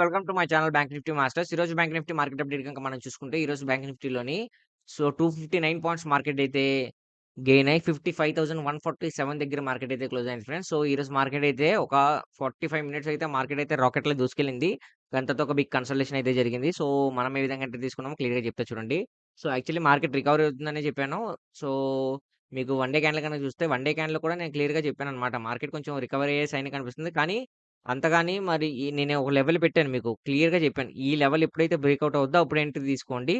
Welcome to my channel bank nifty masters. ఈరోజు bank nifty market update కనుక మనం చూసుకుంటే ఈరోజు బ్యాంక్ నిఫ్టీలోని సో 259 పాయింట్స్ మార్కెట్ అయితే గెయిన్ అయ్యి 55,147 దగ్గర మార్కెట్ అయితే క్లోజ్ అయింది ఫ్రెండ్స్. సో ఈరోజు మార్కెట్ అయితే ఒక 45 మినిట్స్ అయితే మార్కెట్ అయితే రాకెట్‌లో దూసుకెళ్ళింది. గంతతో ఒక బిగ్ కన్సల్టేషన్ అయితే జరిగింది. సో మనం ఏ విధంగా అంటే తీసుకున్నామో క్లియర్‌గా చెప్తా చూడండి. సో యాక్చువల్లీ మార్కెట్ రికవరీ అవుతుందనే చెప్పాను. సో మీకు వన్ డే క్యాండిల్ కనుక చూస్తే వన్ డే క్యాన్లో కూడా నేను క్లియర్‌గా చెప్పానన్నమాట. మార్కెట్ కొంచెం రికవరీ అయ్యే సైన్ కనిపిస్తుంది. కానీ అంతగాని మరి ఈ నేను ఒక లెవెల్ పెట్టాను మీకు. క్లియర్‌గా చెప్పాను. ఈ లెవెల్ ఎప్పుడైతే బ్రేకౌట్ అవుద్దో అప్పుడు ఎంట్రీ తీసుకోండి.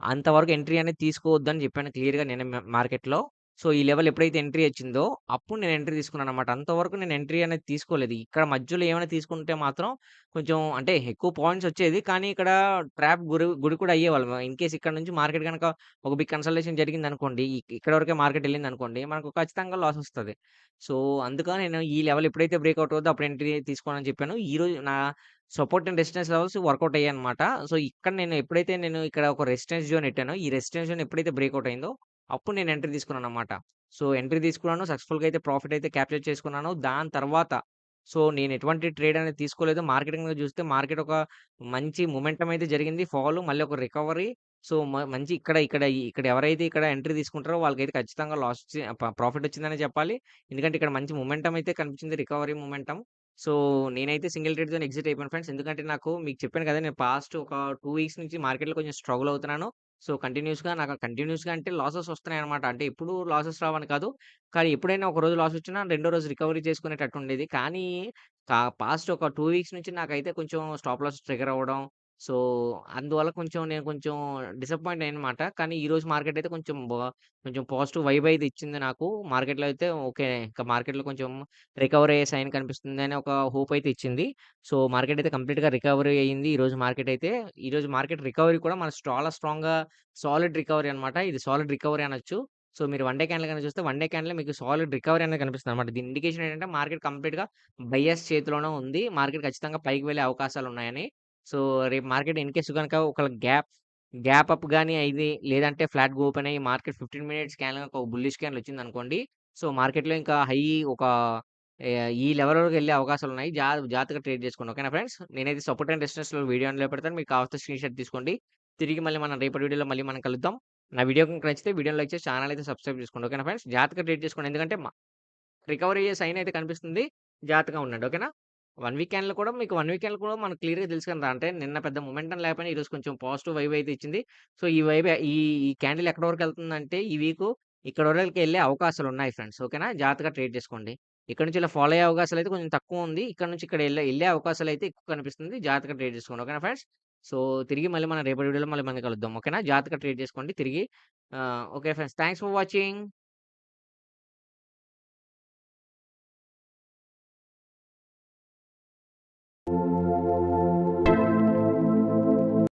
అంతవరకు ఎంట్రీ అనేది తీసుకోవద్దని చెప్పాను క్లియర్‌గా నేను మ మార్కెట్‌లో. సో ఈ లెవెల్ ఎప్పుడైతే ఎంట్రీ వచ్చిందో అప్పుడు నేను ఎంట్రీ తీసుకున్నాను అనమాట అంతవరకు నేను ఎంట్రీ అనేది తీసుకోలేదు. ఇక్కడ మధ్యలో ఏమైనా తీసుకుంటే మాత్రం కొంచెం అంటే ఎక్కువ పాయింట్స్ వచ్చేది. కానీ ఇక్కడ ట్రాప్ గురి గుడి కూడా అయ్యేవాళ్ళం. ఇన్ కేసు ఇక్కడ నుంచి మార్కెట్ కనుక ఒక బిగ్ కన్సల్టేషన్ జరిగింది అనుకోండి ఇక్కడ వరకే మార్కెట్ వెళ్ళింది అనుకోండి మనకు ఖచ్చితంగా లాస్ వస్తుంది సో అందుకని నేను ఈ లెవెల్ ఎప్పుడైతే బ్రేక్అవుట్ అవుతుందో అప్పుడు ఎంట్రీ తీసుకోనని చెప్పాను. ఈరోజు నా support and resistance levels workout అయ్యాయన్నమాట. So ఇక్కడ నేను ఎప్పుడైతే నేను ఇక్కడ ఒక రెసిస్టెన్స్ జోన్ పెట్టానో ఈ రెసిస్టెన్స్ జోన్ ఎప్పుడైతే బ్రేక్అవుట్ అయిందో అప్పుడు నేను ఎంట్రీ తీసుకున్నాను అనమాట సో ఎంట్రీ తీసుకున్నాను. సక్సెస్‌ఫుల్‌గా అయితే ప్రాఫిట్ అయితే క్యాప్చర్ చేసుకున్నాను. దాని తర్వాత సో నేను ఎటువంటి ట్రేడ్ అనేది తీసుకోలేదు. మార్కెటింగ్ చూస్తే మార్కెట్ ఒక మంచి మూమెంటం అయితే జరిగింది. ఫాల్ మళ్ళీ ఒక రికవరీ. సో మ మంచి ఇక్కడ ఇక్కడ ఇక్కడ ఎవరైతే ఇక్కడ ఎంట్రీ తీసుకుంటారో వాళ్ళకైతే ఖచ్చితంగా లాస్ వచ్చి ప్రాఫిట్ వచ్చిందనే చెప్పాలి. ఎందుకంటే ఇక్కడ మంచి మూమెంటం అయితే కనిపించింది. రికవరీ మూమెంటం సో నేనైతే సింగిల్ ట్రేడ్తో ఎగ్జిట్ అయిపోయాను ఫ్రెండ్స్. ఎందుకంటే నాకు మీకు చెప్పాను కదా! నేను పాస్ట్ ఒక టూ వీక్స్ నుంచి మార్కెట్‌లో కొంచెం స్ట్రగుల్ అవుతున్నాను. సో కంటిన్యూస్‌గా నాకు కంటిన్యూస్‌గా అంటే లాసెస్ వస్తున్నాయన్నమాట. అంటే ఎప్పుడు లాసెస్ రావని కాదు. కానీ ఎప్పుడైనా ఒక రోజు లాస్ వచ్చినా రెండో రోజు రికవరీ చేసుకునేటట్టు ఉండేది. కానీ కా పాస్ట్ ఒక 2 వీక్స్ నుంచి నాకైతే కొంచెం స్టాప్ లాస్ ట్రిగ్గర్ అవ్వడం. సో అందువల్ల కొంచెం నేను కొంచెం డిసప్పాయింట్ అయ్యానన్నమాట. కానీ ఈరోజు మార్కెట్ అయితే కొంచెం బా కొంచెం పాజిటివ్ వైబ్ అయితే ఇచ్చింది నాకు. మార్కెట్‌లో అయితే ఓకే. ఇంకా మార్కెట్‌లో కొంచెం రికవరీ అయ్యే సైన్ కనిపిస్తుంది అని ఒక హోప్ అయితే ఇచ్చింది. సో మార్కెట్ అయితే కంప్లీట్‌గా రికవరీ అయింది. ఈరోజు మార్కెట్ అయితే. ఈరోజు మార్కెట్ రికవరీ కూడా మన చాలా స్ట్రాంగ్‌గా సాలిడ్ రికవరీ అనమాట ఇది సాలిడ్ రికవరీ అనొచ్చు. సో మీరు వన్ డే క్యాండిల్ గనక చూస్తే వన్ డే క్యాండిల్ మీకు సాలిడ్ రికవరీ అనేది కనిపిస్తుందన్నమాట. దీని ఇండికేషన్ ఏంటంటే మార్కెట్ కంప్లీట్‌గా బయర్స్ చేతిలోనే ఉంది. మార్కెట్ ఖచ్చితంగా పైకి వెళ్ళే అవకాశాలు ఉన్నాయని. సో రేపు మార్కెట్ ఇన్ కేసు కనుక ఒక గ్యాప్ గ్యాప్ అప్ కానీ అయింది. లేదంటే ఫ్లాట్‌గా ఓపెన్ అయ్యి మార్కెట్ 15 మినిట్స్ స్కాన్ ఒక బుల్లిష్ స్కాన్ వచ్చింది అనుకోండి సో మార్కెట్‌లో ఇంకా హై ఒక ఈ లెవెల్ వరకు వెళ్ళే అవకాశాలు ఉన్నాయి. జా జాగ్రత్తగా ట్రేడ్ చేసుకోండి. ఓకేనా ఫ్రెండ్స్. నేనైతే సపోర్ట్ అండ్ రెసిస్టెన్స్‌లో వీడియో అందులో పెడతాను. మీకు కావాల్సిన స్క్రీన్‌షాట్ తీసుకోండి. తిరిగి మళ్ళీ మనం రేపటి వీడియోలో మళ్ళీ మనం కలుద్దాం. నా వీడియో కనుక నచ్చితే వీడియోలో లైక్ చేసి అయితే సబ్స్క్రైబ్ చేసుకోండి. ఓకేనా ఫ్రెండ్స్. జాగ్రత్తగా ట్రేడ్ చేసుకోండి. ఎందుకంటే రికవరీ అయ్యే సైన్ అయితే కనిపిస్తుంది. జాగ్రత్తగా ఉండండి. ఓకేనా. వన్ వీక్ క్యాండిల్ కూడా మీకు వన్ వీక్ క్యాండిల్ కూడా మనకు క్లియర్‌గా తెలుసు కదా! అంటే నిన్న పెద్ద మొమెంటం లేకపోయినా ఈరోజు కొంచెం పాజిటివ్ వైబ్ అయితే ఇచ్చింది. సో ఈ వైబ్ ఈ ఈ క్యాండిల్ ఎక్కడి వరకు వెళ్తుందంటే ఈ వీకు ఇక్కడ వరకు వెళ్ళే అవకాశాలు ఉన్నాయి ఫ్రెండ్స్. ఓకేనా. జాగ్రత్తగా ట్రేడ్ చేసుకోండి. ఇక్కడ నుంచి ఇలా ఫాలో అయ్యే అవకాశాలు అయితే కొంచెం తక్కువ ఉంది. ఇక్కడ నుంచి ఇక్కడ వెళ్ళే వెళ్ళే అవకాశాలు అయితే ఎక్కువ కనిపిస్తుంది. జాగ్రత్తగా ట్రేడ్ చేసుకోండి. ఓకేనా ఫ్రెండ్స్. సో తిరిగి మళ్ళీ మనం రేపటి వీడియోలో మళ్ళీ మనం కలుద్దాం. ఓకేనా. జాగ్రత్తగా ట్రేడ్ చేసుకోండి. తిరిగి okay friends. Thanks for watching.